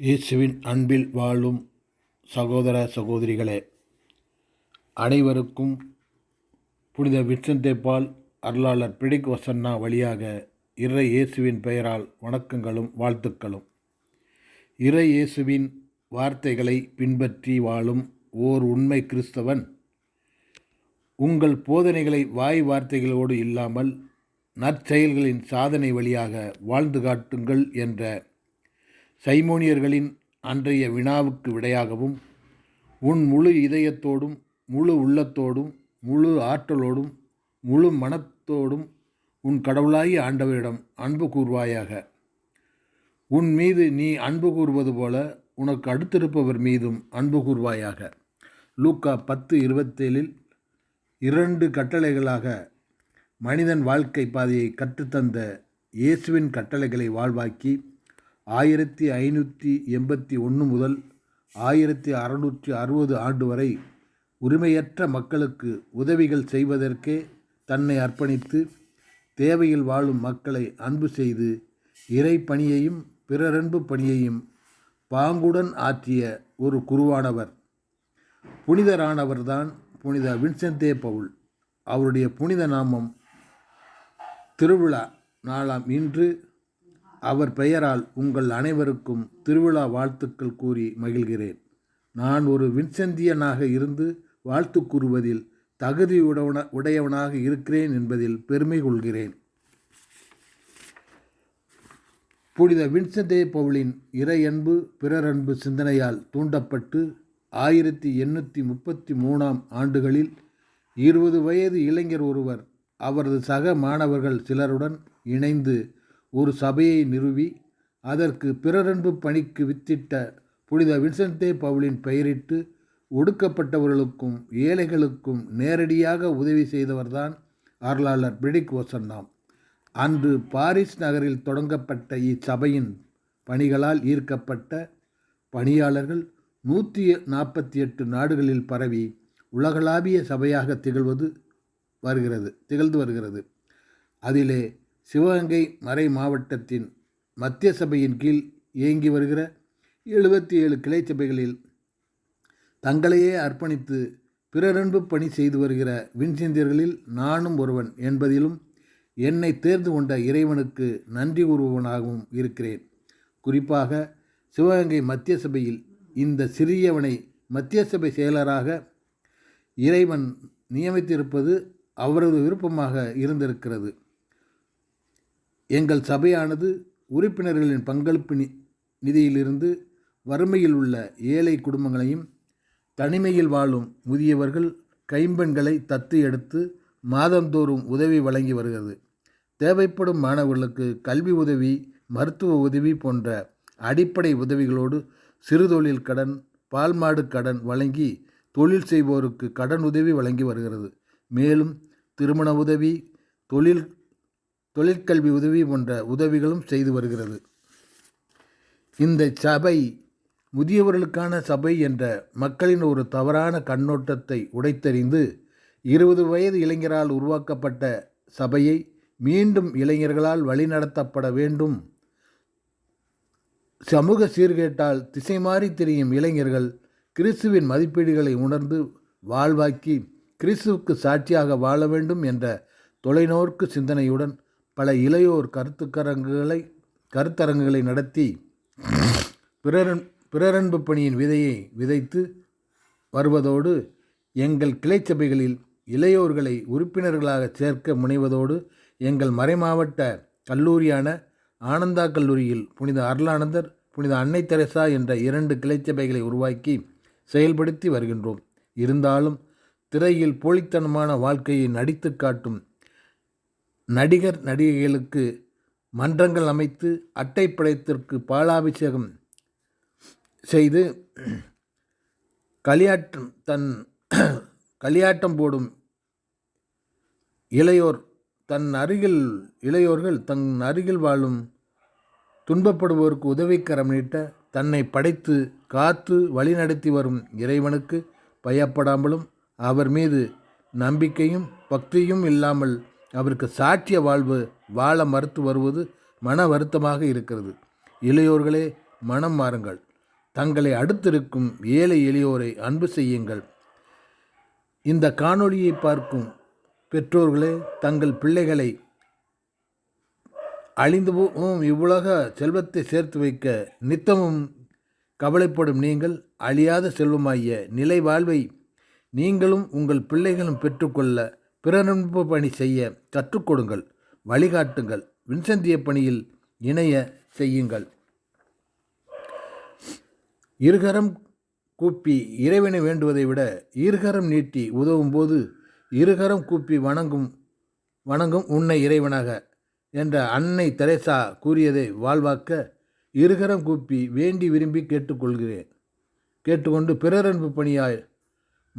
இயேசுவின் அன்பில் வாழும் சகோதர சகோதரிகளே அனைவருக்கும் புனித வின்சென்டே அருளாளர் பிடிக் வசன்னா வழியாக இறை இயேசுவின் பெயரால் வணக்கங்களும் வாழ்த்துக்களும். இறை இயேசுவின் வார்த்தைகளை பின்பற்றி வாழும் ஓர் உண்மை கிறிஸ்தவன் உங்கள் போதனைகளை வாய் வார்த்தைகளோடு இல்லாமல் நற்செயல்களின் சாதனை வழியாக வாழ்ந்து காட்டுங்கள் என்ற சைமோனியர்களின் அன்றைய வினாவுக்கு விடையாகவும் உன் முழு இதயத்தோடும் முழு உள்ளத்தோடும் முழு ஆற்றலோடும் முழு மனத்தோடும் உன் கடவுளாகிய ஆண்டவரிடம் அன்பு கூர்வாயாக. உன் மீது நீ அன்பு கூறுவது போல உனக்கு அடுத்திருப்பவர் மீதும் அன்பு கூர்வாயாக. லூக்கா பத்து இருபத்தேழில் இரண்டு கட்டளைகளாக மனிதன் வாழ்க்கை பாதையை கற்றுத்தந்த இயேசுவின் கட்டளைகளை வாழ்வாக்கி ஆயிரத்தி ஐநூற்றி எண்பத்தி ஒன்று முதல் ஆயிரத்தி அறநூற்றி அறுபது ஆண்டு வரை உரிமையற்ற மக்களுக்கு உதவிகள் செய்வதற்கே தன்னை அர்ப்பணித்து தேவையில் வாழும் மக்களை அன்பு செய்து இறை பணியையும் பிறரன்பு பணியையும் பாங்குடன் ஆற்றிய ஒரு குருவானவர். புனிதரானவர்தான் புனித வின்சென்தே பவுல். அவருடைய புனித நாமம் திருவிழா நாளாம் இன்று அவர் பெயரால் உங்கள் அனைவருக்கும் திருவிழா வாழ்த்துக்கள் கூறி மகிழ்கிறேன். நான் ஒரு வின்செந்தியனாக இருந்து வாழ்த்து கூறுவதில் தகுதி உடவன உடையவனாக இருக்கிறேன் என்பதில் பெருமை கொள்கிறேன். புனித வின்செந்தே பவுலின் இறையன்பு பிறரன்பு சிந்தனையால் தூண்டப்பட்டு ஆயிரத்தி எண்ணூற்றி முப்பத்தி மூணாம் ஆண்டுகளில் இருபது வயது இளைஞர் ஒருவர் அவரது சக மாணவர்கள் சிலருடன் இணைந்து ஒரு சபையை நிறுவி அதற்கு பிறரன்பு பணிக்கு வித்திட்ட புனித வின்சென்டே பவுலின் பெயரிட்டு ஒடுக்கப்பட்டவர்களுக்கும் ஏழைகளுக்கும் நேரடியாக உதவி செய்தவர்தான் அருளாளர் பிரிடிக் ஓசன்னாம் அன்று பாரிஸ் நகரில் தொடங்கப்பட்ட இச்சபையின் பணிகளால் ஈர்க்கப்பட்ட பணியாளர்கள் நூற்றி நாற்பத்தி எட்டு நாடுகளில் பரவி உலகளாவிய சபையாக திகழ்வது வருகிறது திகழ்ந்து வருகிறது. அதிலே சிவகங்கை மறை மாவட்டத்தின் மத்திய சபையின் கீழ் இயங்கி வருகிற எழுபத்தி ஏழு கிளை சபைகளில் தங்களையே அர்ப்பணித்து பிறரன்பு பணி செய்து வருகிற விண்சிந்தியர்களில் நானும் ஒருவன் என்பதிலும் என்னை தேர்ந்து கொண்ட இறைவனுக்கு நன்றி கூறுபவனாகவும் இருக்கிறேன். குறிப்பாக சிவகங்கை மத்திய சபையில் இந்த சிறியவனை மத்திய சபை செயலராக இறைவன் நியமித்திருப்பது அவரது விருப்பமாக இருந்திருக்கிறது. எங்கள் சபையானது உறுப்பினர்களின் பங்களிப்பு நி நிதியிலிருந்து வறுமையில் உள்ள ஏழை குடும்பங்களையும் தனிமையில் வாழும் முதியவர்கள் கைம்பெண்களை தத்து எடுத்து மாதந்தோறும் உதவி வழங்கி வருகிறது. தேவைப்படும் மாணவர்களுக்கு கல்வி உதவி மருத்துவ உதவி போன்ற அடிப்படை உதவிகளோடு சிறுதொழில் கடன் பால்மாடு கடன் வழங்கி தொழில் செய்வோருக்கு கடன் உதவி வழங்கி வருகிறது. மேலும் திருமண உதவி தொழில் தொழிற்கல்வி உதவி போன்ற உதவிகளும் செய்து வருகிறது. இந்த சபை முதியவர்களுக்கான சபை என்ற மக்களின் ஒரு தவறான கண்ணோட்டத்தை உடைத்தறிந்து இருபது வயது இளைஞரால் உருவாக்கப்பட்ட சபையை மீண்டும் இளைஞர்களால் வழிநடத்தப்பட வேண்டும். சமூக சீர்கேட்டால் திசை மாறி திரியும் இளைஞர்கள் கிறிஸ்துவின் மதிப்பீடுகளை உணர்ந்து வாழ்வாக்கி கிறிஸ்துவுக்கு சாட்சியாக வாழ வேண்டும் என்ற தொலைநோக்கு சிந்தனையுடன் பல இளையோர் கருத்துக்கரங்குகளை கருத்தரங்குகளை நடத்தி பிறரன் பிறரன்பு பணியின் விதையை விதைத்து வருவதோடு எங்கள் கிளை சபைகளில் இளையோர்களை உறுப்பினர்களாக சேர்க்க முனைவதோடு எங்கள் மறைமாவட்ட கல்லூரியான ஆனந்தா கல்லூரியில் புனித அருளானந்தர் புனித அன்னை தெரசா என்ற இரண்டு கிளைச்சபைகளை உருவாக்கி செயல்படுத்தி வருகின்றோம். இருந்தாலும் திரையில் போலித்தனமான வாழ்க்கையை நடித்து காட்டும் நடிகர் நடிகைகளுக்கு மன்றங்கள் அமைத்து அட்டைப்படைத்திற்கு பாலாபிஷேகம் செய்து களியாட்டம் தன் களியாட்டம் போடும் இளையோர் தன் அருகில் இளையோர்கள் தன் அருகில் வாழும் துன்பப்படுவோருக்கு உதவிக்கரம் நீட்ட தன்னை படைத்து காத்து வழிநடத்தி வரும் இறைவனுக்கு பயப்படாமலும் அவர் மீது நம்பிக்கையும் பக்தியும் இல்லாமல் அவருக்கு சாட்சிய வாழ்வு வாழ மறுத்து வருவது மன வருத்தமாக இருக்கிறது. இளையோர்களே மனம் மாறுங்கள். தங்களை அடுத்திருக்கும் ஏழை எளியோரை அன்பு செய்யுங்கள். இந்த காணொளியை பார்க்கும் பெற்றோர்களே தங்கள் பிள்ளைகளை அழிந்து போகும் இவ்வுலக செல்வத்தை சேர்த்து வைக்க நித்தமும் கவலைப்படும் நீங்கள் அழியாத செல்வமாகிய நிலை வாழ்வை நீங்களும் உங்கள் பிள்ளைகளும் பெற்றுக்கொள்ள பிறநன்பு பணி செய்ய கற்றுக் கொடுங்கள். வழிகாட்டுங்கள். வின்சந்திய பணியில் இணைய செய்யுங்கள். இருகரம் கூப்பி இறைவனை வேண்டுவதை விட இருகரம் நீட்டி உதவும் போது இருகரம் கூப்பி வணங்கும் வணங்கும் உன்னை இறைவனாக என்ற அன்னை தெரேசா கூறியதை வாழ்வாக்க இருகரம் கூப்பி வேண்டி விரும்பி கேட்டுக்கொள்கிறேன். கேட்டுக்கொண்டு பிறரன்பு பணியாய்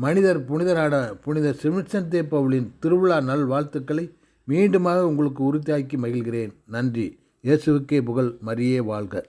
மனிதர் புனிதராட புனிதர் சிமிட்சன் தேப்பவுளின் திருவிழா நல் வாழ்த்துக்களை மீண்டுமாக உங்களுக்கு உறுதியாக்கி மகிழ்கிறேன். நன்றி. இயேசுவுக்கே புகழ். மரியே வாழ்க.